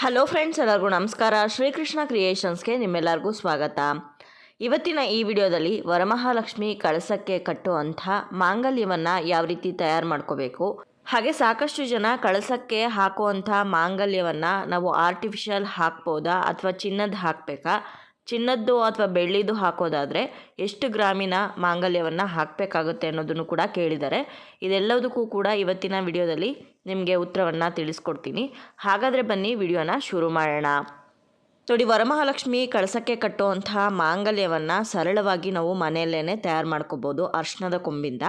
Hello friends ಎಲ್ಲರಿಗೂ ನಮಸ್ಕಾರ. ಶ್ರೀಕೃಷ್ಣ ಕ್ರಿಯೇಷನ್ಸ್ಗೆ ನಿಮ್ಮೆಲ್ಲರಿಗೂ ಸ್ವಾಗತ. ಇವತ್ತಿನ ಈ ವಿಡಿಯೋದಲ್ಲಿ ವರಮಹಾಲಕ್ಷ್ಮಿ ಕಳಸಕ್ಕೆ ಕಟ್ಟುವಂಥ ಮಾಂಗಲ್ಯವನ್ನು ಯಾವ ರೀತಿ ತಯಾರು ಮಾಡ್ಕೋಬೇಕು? ಹಾಗೆ ಸಾಕಷ್ಟು ಜನ ಕಳಸಕ್ಕೆ ಹಾಕುವಂಥ ಮಾಂಗಲ್ಯವನ್ನು ನಾವು ಆರ್ಟಿಫಿಷಿಯಲ್ ಹಾಕ್ಬೋದಾ ಅಥವಾ ಚಿನ್ನದ ಹಾಕಬೇಕಾ? ಚಿನ್ನದ್ದು ಅಥವಾ ಬೆಳ್ಳಿದು ಹಾಕೋದಾದರೆ ಎಷ್ಟು ಗ್ರಾಮಿನ ಮಾಂಗಲ್ಯವನ್ನು ಹಾಕಬೇಕಾಗುತ್ತೆ ಅನ್ನೋದನ್ನು ಕೂಡ ಕೇಳಿದ್ದಾರೆ. ಇದೆಲ್ಲದಕ್ಕೂ ಕೂಡ ಇವತ್ತಿನ ವಿಡಿಯೋದಲ್ಲಿ ನಿಮಗೆ ಉತ್ತರವನ್ನು ತಿಳಿಸ್ಕೊಡ್ತೀನಿ. ಹಾಗಾದರೆ ಬನ್ನಿ ವಿಡಿಯೋನ ಶುರು ಮಾಡೋಣ. ನೋಡಿ, ವರಮಹಾಲಕ್ಷ್ಮಿ ಕಳಸಕ್ಕೆ ಕಟ್ಟುವಂತಹ ಮಾಂಗಲ್ಯವನ್ನು ಸರಳವಾಗಿ ನಾವು ಮನೆಯಲ್ಲೇ ತಯಾರು ಮಾಡ್ಕೋಬೋದು ಅರ್ಶನದ ಕೊಂಬಿಂದ.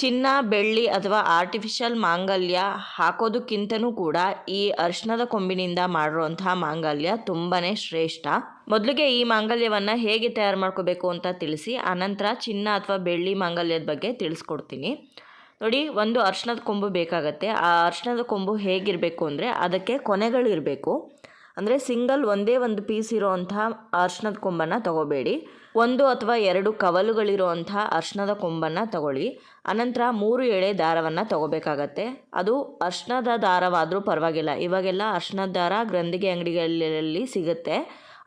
ಚಿನ್ನ, ಬೆಳ್ಳಿ ಅಥವಾ ಆರ್ಟಿಫಿಷಿಯಲ್ ಮಾಂಗಲ್ಯ ಹಾಕೋದಕ್ಕಿಂತನೂ ಕೂಡ ಈ ಅರ್ಶನದ ಕೊಂಬಿನಿಂದ ಮಾಡಿರುವಂತಹ ಮಾಂಗಲ್ಯ ತುಂಬಾ ಶ್ರೇಷ್ಠ. ಮೊದಲಿಗೆ ಈ ಮಾಂಗಲ್ಯವನ್ನು ಹೇಗೆ ತಯಾರು ಮಾಡ್ಕೋಬೇಕು ಅಂತ ತಿಳಿಸಿ ಆನಂತರ ಚಿನ್ನ ಅಥವಾ ಬೆಳ್ಳಿ ಮಾಂಗಲ್ಯದ ಬಗ್ಗೆ ತಿಳಿಸ್ಕೊಡ್ತೀನಿ. ನೋಡಿ, ಒಂದು ಅರ್ಶನದ ಕೊಂಬು ಬೇಕಾಗತ್ತೆ. ಆ ಅರ್ಶನದ ಕೊಂಬು ಹೇಗಿರಬೇಕು ಅಂದರೆ ಅದಕ್ಕೆ ಕೊನೆಗಳಿರಬೇಕು. ಅಂದರೆ ಸಿಂಗಲ್ ಒಂದೇ ಒಂದು ಪೀಸ್ ಇರೋವಂಥ ಅರ್ಶನದ ಕೊಂಬನ್ನು ತಗೋಬೇಡಿ. ಒಂದು ಅಥವಾ ಎರಡು ಕವಲುಗಳಿರುವಂಥ ಅರ್ಶನದ ಕೊಂಬನ್ನು ತಗೊಳ್ಳಿ. ಅನಂತರ ಮೂರು ಎಳೆ ದಾರವನ್ನು ತಗೋಬೇಕಾಗತ್ತೆ. ಅದು ಅರ್ಶನದ ದಾರವಾದರೂ ಪರವಾಗಿಲ್ಲ. ಇವಾಗೆಲ್ಲ ಅರ್ಶನದ ದಾರ ಗ್ರಂಥಿಗೆ ಅಂಗಡಿಗಳಲ್ಲಿ ಸಿಗುತ್ತೆ.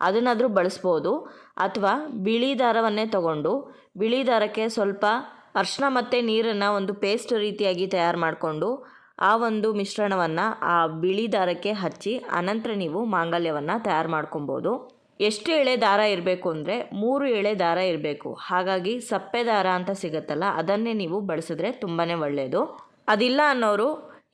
ಅದನ್ನಾದರೂ ಬಳಸ್ಬೋದು. ಅಥವಾ ಬಿಳಿ ದಾರವನ್ನೇ ತಗೊಂಡು ಬಿಳಿ ದಾರಕ್ಕೆ ಸ್ವಲ್ಪ ಅರ್ಶನ ಮತ್ತು ನೀರನ್ನು ಒಂದು ಪೇಸ್ಟ್ ರೀತಿಯಾಗಿ ತಯಾರು ಮಾಡಿಕೊಂಡು ಆ ಒಂದು ಮಿಶ್ರಣವನ್ನು ಆ ಬಿಳಿ ದಾರಕ್ಕೆ ಹಚ್ಚಿ, ಅನಂತರ ನೀವು ಮಾಂಗಲ್ಯವನ್ನು ತಯಾರು ಮಾಡ್ಕೊಬೋದು. ಎಷ್ಟು ಎಳೆ ದಾರ ಇರಬೇಕು ಅಂದರೆ ಮೂರು ಎಳೆ ದಾರ ಇರಬೇಕು. ಹಾಗಾಗಿ ಸಪ್ಪೆ ದಾರ ಅಂತ ಸಿಗುತ್ತಲ್ಲ, ಅದನ್ನೇ ನೀವು ಬಳಸಿದ್ರೆ ತುಂಬಾ ಒಳ್ಳೆಯದು ಅದಿಲ್ಲ ಅನ್ನೋರು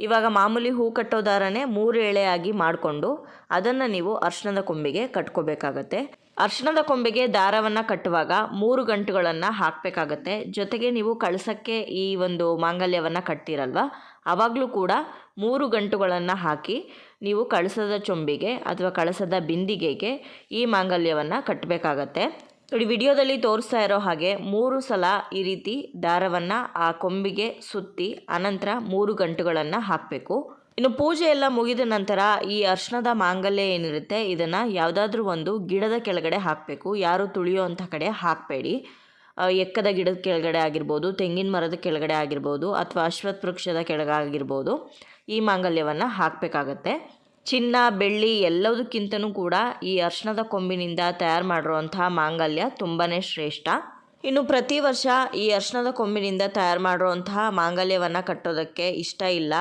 ಇವಾಗ ಮಾಮೂಲಿ ಹೂ ಕಟ್ಟೋ ದಾರನೇ ಮೂರು ಎಳೆಯಾಗಿ ಮಾಡಿಕೊಂಡು ಅದನ್ನು ನೀವು ಅರ್ಶನದ ಕೊಂಬಿಗೆ ಕಟ್ಕೋಬೇಕಾಗತ್ತೆ. ಅರ್ಶನದ ಕೊಂಬೆಗೆ ದಾರವನ್ನು ಕಟ್ಟುವಾಗ ಮೂರು ಗಂಟುಗಳನ್ನು ಹಾಕಬೇಕಾಗತ್ತೆ. ಜೊತೆಗೆ ನೀವು ಕಳಸಕ್ಕೆ ಈ ಒಂದು ಮಾಂಗಲ್ಯವನ್ನು ಕಟ್ಟಿರಲ್ವ ಆವಾಗಲೂ ಕೂಡ ಮೂರು ಗಂಟುಗಳನ್ನು ಹಾಕಿ ನೀವು ಕಳಸದ ಚೊಂಬಿಗೆ ಅಥವಾ ಕಳಸದ ಬಿಂದಿಗೆಗೆ ಈ ಮಾಂಗಲ್ಯವನ್ನು ಕಟ್ಟಬೇಕಾಗತ್ತೆ ನೋಡಿ, ವಿಡಿಯೋದಲ್ಲಿ ತೋರಿಸ್ತಾ ಇರೋ ಹಾಗೆ ಮೂರು ಸಲ ಈ ರೀತಿ ದಾರವನ್ನು ಆ ಕೊಂಬಿಗೆ ಸುತ್ತಿ ಅನಂತರ ಮೂರು ಗಂಟುಗಳನ್ನು ಹಾಕಬೇಕು. ಇನ್ನು ಪೂಜೆ ಎಲ್ಲ ಮುಗಿದ ನಂತರ ಈ ಅರ್ಶನದ ಮಾಂಗಲ್ಯ ಏನಿರುತ್ತೆ, ಇದನ್ನು ಯಾವುದಾದ್ರೂ ಒಂದು ಗಿಡದ ಕೆಳಗಡೆ ಹಾಕಬೇಕು. ಯಾರು ತುಳಿಯೋ ಅಂಥ ಕಡೆ ಹಾಕಬೇಡಿ. ಎಕ್ಕದ ಗಿಡದ ಕೆಳಗಡೆ ಆಗಿರ್ಬೋದು, ತೆಂಗಿನ ಮರದ ಕೆಳಗಡೆ ಆಗಿರ್ಬೋದು ಅಥವಾ ಅಶ್ವತ್ಥ ವೃಕ್ಷದ ಕೆಳಗಾಗಿರ್ಬೋದು ಈ ಮಾಂಗಲ್ಯವನ್ನು ಹಾಕಬೇಕಾಗತ್ತೆ. ಚಿನ್ನ, ಬೆಳ್ಳಿ ಎಲ್ಲದಕ್ಕಿಂತನೂ ಕೂಡ ಈ ಅರ್ಶನದ ಕೊಂಬಿನಿಂದ ತಯಾರು ಮಾಡಿರುವಂತಹ ಮಾಂಗಲ್ಯ ತುಂಬಾ ಶ್ರೇಷ್ಠ. ಇನ್ನು ಪ್ರತಿ ವರ್ಷ ಈ ಅರ್ಶನದ ಕೊಂಬಿನಿಂದ ತಯಾರು ಮಾಡಿರುವಂತಹ ಮಾಂಗಲ್ಯವನ್ನು ಕಟ್ಟೋದಕ್ಕೆ ಇಷ್ಟ ಇಲ್ಲ.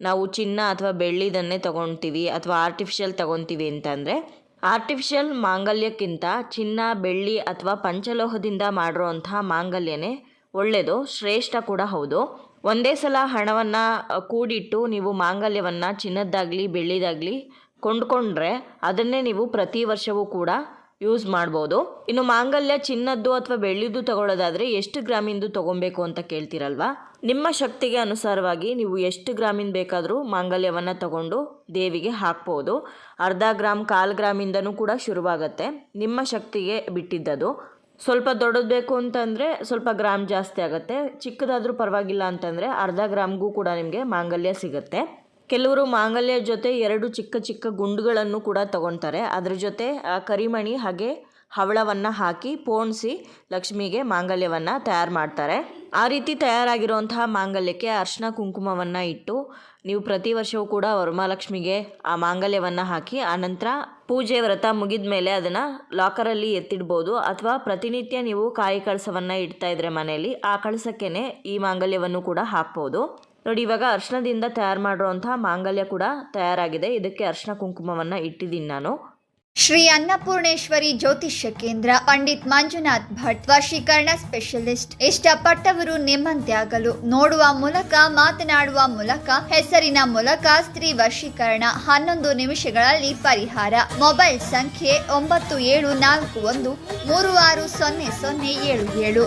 ನಾವು ಚಿನ್ನ ಅಥವಾ ಬೆಳ್ಳಿದನ್ನೇ ತೊಗೊಳ್ತೀವಿ ಅಥವಾ ಆರ್ಟಿಫಿಷಿಯಲ್ ತೊಗೊತೀವಿ ಅಂತಂದರೆ ಆರ್ಟಿಫಿಷಿಯಲ್ ಮಾಂಗಲ್ಯಕ್ಕಿಂತ ಚಿನ್ನ, ಬೆಳ್ಳಿ ಅಥವಾ ಪಂಚಲೋಹದಿಂದ ಮಾಡಿರುವಂಥ ಮಾಂಗಲ್ಯನೇ ಒಳ್ಳೆಯದು ಶ್ರೇಷ್ಠ ಕೂಡ ಹೌದು. ಒಂದೇ ಸಲ ಹಣವನ್ನು ಕೂಡಿಟ್ಟು ನೀವು ಮಾಂಗಲ್ಯವನ್ನು ಚಿನ್ನದ್ದಾಗಲಿ, ಬೆಳ್ಳಿದಾಗಲಿ ಕೊಂಡ್ಕೊಂಡ್ರೆ ಅದನ್ನೇ ನೀವು ಪ್ರತಿ ವರ್ಷವೂ ಕೂಡ ಯೂಸ್ ಮಾಡ್ಬೋದು. ಇನ್ನು ಮಾಂಗಲ್ಯ ಚಿನ್ನದ್ದು ಅಥವಾ ಬೆಳ್ಳಿದ್ದು ತಗೊಳ್ಳೋದಾದರೆ ಎಷ್ಟು ಗ್ರಾಮಿಂದು ತೊಗೊಬೇಕು ಅಂತ ಕೇಳ್ತಿರಲ್ವಾ? ನಿಮ್ಮ ಶಕ್ತಿಗೆ ಅನುಸಾರವಾಗಿ ನೀವು ಎಷ್ಟು ಗ್ರಾಮಿಂದ ಬೇಕಾದರೂ ಮಾಂಗಲ್ಯವನ್ನು ತಗೊಂಡು ದೇವಿಗೆ ಹಾಕ್ಬೋದು. ಅರ್ಧ ಗ್ರಾಮ್ ಕಾಲು ಗ್ರಾಮಿಂದನೂ ಕೂಡ ಶುರುವಾಗತ್ತೆ. ನಿಮ್ಮ ಶಕ್ತಿಗೆ ಬಿಟ್ಟಿದ್ದದು. ಸ್ವಲ್ಪ ದೊಡ್ಡದು ಬೇಕು ಅಂತಂದರೆ ಸ್ವಲ್ಪ ಗ್ರಾಮ್ ಜಾಸ್ತಿ ಆಗುತ್ತೆ. ಚಿಕ್ಕದಾದರೂ ಪರವಾಗಿಲ್ಲ ಅಂತಂದರೆ ಅರ್ಧ ಗ್ರಾಮ್ಗೂ ಕೂಡ ನಿಮಗೆ ಮಾಂಗಲ್ಯ ಸಿಗುತ್ತೆ. ಕೆಲವರು ಮಾಂಗಲ್ಯ ಜೊತೆ ಎರಡು ಚಿಕ್ಕ ಚಿಕ್ಕ ಗುಂಡುಗಳನ್ನು ಕೂಡ ತಗೊಳ್ತಾರೆ ಅದ್ರ ಜೊತೆ ಕರಿಮಣಿ ಹಾಗೆ ಹವಳವನ್ನು ಹಾಕಿ ಪೋಣಿಸಿ ಲಕ್ಷ್ಮಿಗೆ ಮಾಂಗಲ್ಯವನ್ನು ತಯಾರು ಮಾಡ್ತಾರೆ. ಆ ರೀತಿ ತಯಾರಾಗಿರುವಂತಹ ಮಾಂಗಲ್ಯಕ್ಕೆ ಅರ್ಶಿನ ಕುಂಕುಮವನ್ನು ಇಟ್ಟು ನೀವು ಪ್ರತಿ ವರ್ಷವೂ ಕೂಡ ವರಮಹಾಲಕ್ಷ್ಮಿಗೆ ಆ ಮಾಂಗಲ್ಯವನ್ನು ಹಾಕಿ ಆನಂತರ ಪೂಜೆ ವ್ರತ ಮುಗಿದ ಮೇಲೆ ಅದನ್ನು ಲಾಕರಲ್ಲಿ ಎತ್ತಿಡ್ಬೋದು. ಅಥವಾ ಪ್ರತಿನಿತ್ಯ ನೀವು ಕಾಯಿ ಕಳಸವನ್ನು ಇಡ್ತಾ ಇದ್ರೆ ಮನೆಯಲ್ಲಿ ಆ ಕಳಸಕ್ಕೇ ಈ ಮಾಂಗಲ್ಯವನ್ನು ಕೂಡ ಹಾಕ್ಬೋದು. ನೋಡಿ, ಇವಾಗ ಅರ್ಶನದಿಂದ ತಯಾರು ಮಾಡಿರುವಂತಹ ಮಾಂಗಲ್ಯ ಕೂಡ ತಯಾರಾಗಿದೆ. ಇದಕ್ಕೆ ಅರ್ಶನ ಕುಂಕುಮವನ್ನು ಇಟ್ಟಿದ್ದೀನಿ ನಾನು. ಶ್ರೀ ಅನ್ನಪೂರ್ಣೇಶ್ವರಿ ಜ್ಯೋತಿಷ್ಯ ಕೇಂದ್ರ ಪಂಡಿತ್ ಮಂಜುನಾಥ್ ಭಟ್ ವಶೀಕರಣ ಸ್ಪೆಷಲಿಸ್ಟ್. ಇಷ್ಟಪಟ್ಟವರು ನಿಮ್ಮಂತೆ ಆಗಲು ನೋಡುವ ಮೂಲಕ, ಮಾತನಾಡುವ ಮೂಲಕ, ಹೆಸರಿನ ಮೂಲಕ ಸ್ತ್ರೀ ವಶೀಕರಣ ಹನ್ನೊಂದು ನಿಮಿಷಗಳಲ್ಲಿ ಪರಿಹಾರ. ಮೊಬೈಲ್ ಸಂಖ್ಯೆ ಒಂಬತ್ತು ಏಳು ನಾಲ್ಕು ಒಂದು ಮೂರು ಆರು ಸೊನ್ನೆ ಸೊನ್ನೆ ಏಳು ಏಳು.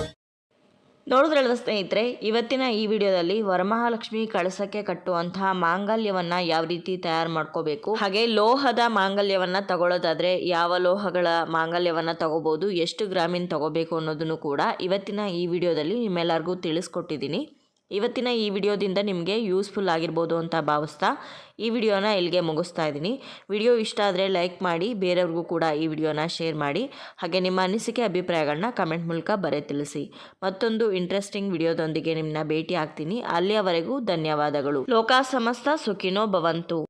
ನೋಡಿದ್ರಲ್ವ ಸ್ನೇಹಿತರೆ, ಇವತ್ತಿನ ಈ ವಿಡಿಯೋದಲ್ಲಿ ವರಮಹಾಲಕ್ಷ್ಮಿ ಕಳಸಕ್ಕೆ ಕಟ್ಟುವಂತಹ ಮಾಂಗಲ್ಯವನ್ನ ಯಾವ ರೀತಿ ತಯಾರು ಮಾಡ್ಕೋಬೇಕು, ಹಾಗೆ ಲೋಹದ ಮಾಂಗಲ್ಯವನ್ನ ತಗೊಳ್ಳೋದಾದ್ರೆ ಯಾವ ಲೋಹಗಳ ಮಾಂಗಲ್ಯವನ್ನ ತಗೋಬಹುದು ಎಷ್ಟು ಗ್ರಾಮೀನ್ ತಗೋಬೇಕು ಅನ್ನೋದನ್ನು ಕೂಡ ಇವತ್ತಿನ ಈ ವಿಡಿಯೋದಲ್ಲಿ ನಿಮ್ಮೆಲ್ಲರಿಗೂ ತಿಳಿಸ್ಕೊಟ್ಟಿದ್ದೀನಿ. ಇವತ್ತಿನ ಈ ವಿಡಿಯೋದಿಂದ ನಿಮಗೆ ಯೂಸ್ಫುಲ್ ಆಗಿರ್ಬೋದು ಅಂತ ಭಾವಿಸ್ತಾ ಈ ವಿಡಿಯೋನ ಇಲ್ಲಿಗೆ ಮುಗಿಸ್ತಾ ಇದ್ದೀನಿ. ವಿಡಿಯೋ ಇಷ್ಟ ಆದರೆ ಲೈಕ್ ಮಾಡಿ, ಬೇರೆಯವ್ರಿಗೂ ಕೂಡ ಈ ವಿಡಿಯೋನ ಶೇರ್ ಮಾಡಿ. ಹಾಗೆ ನಿಮ್ಮ ಅನಿಸಿಕೆ ಅಭಿಪ್ರಾಯಗಳನ್ನ ಕಮೆಂಟ್ ಮೂಲಕ ಬರೆ ತಿಳಿಸಿ. ಮತ್ತೊಂದು ಇಂಟ್ರೆಸ್ಟಿಂಗ್ ವಿಡಿಯೋದೊಂದಿಗೆ ನಿಮ್ಮನ್ನ ಭೇಟಿ ಆಗ್ತೀನಿ ಅಲ್ಲಿಯವರೆಗೂ ಧನ್ಯವಾದಗಳು. ಲೋಕ ಸಮಸ್ತ ಸುಖಿನೋ ಭವಂತು.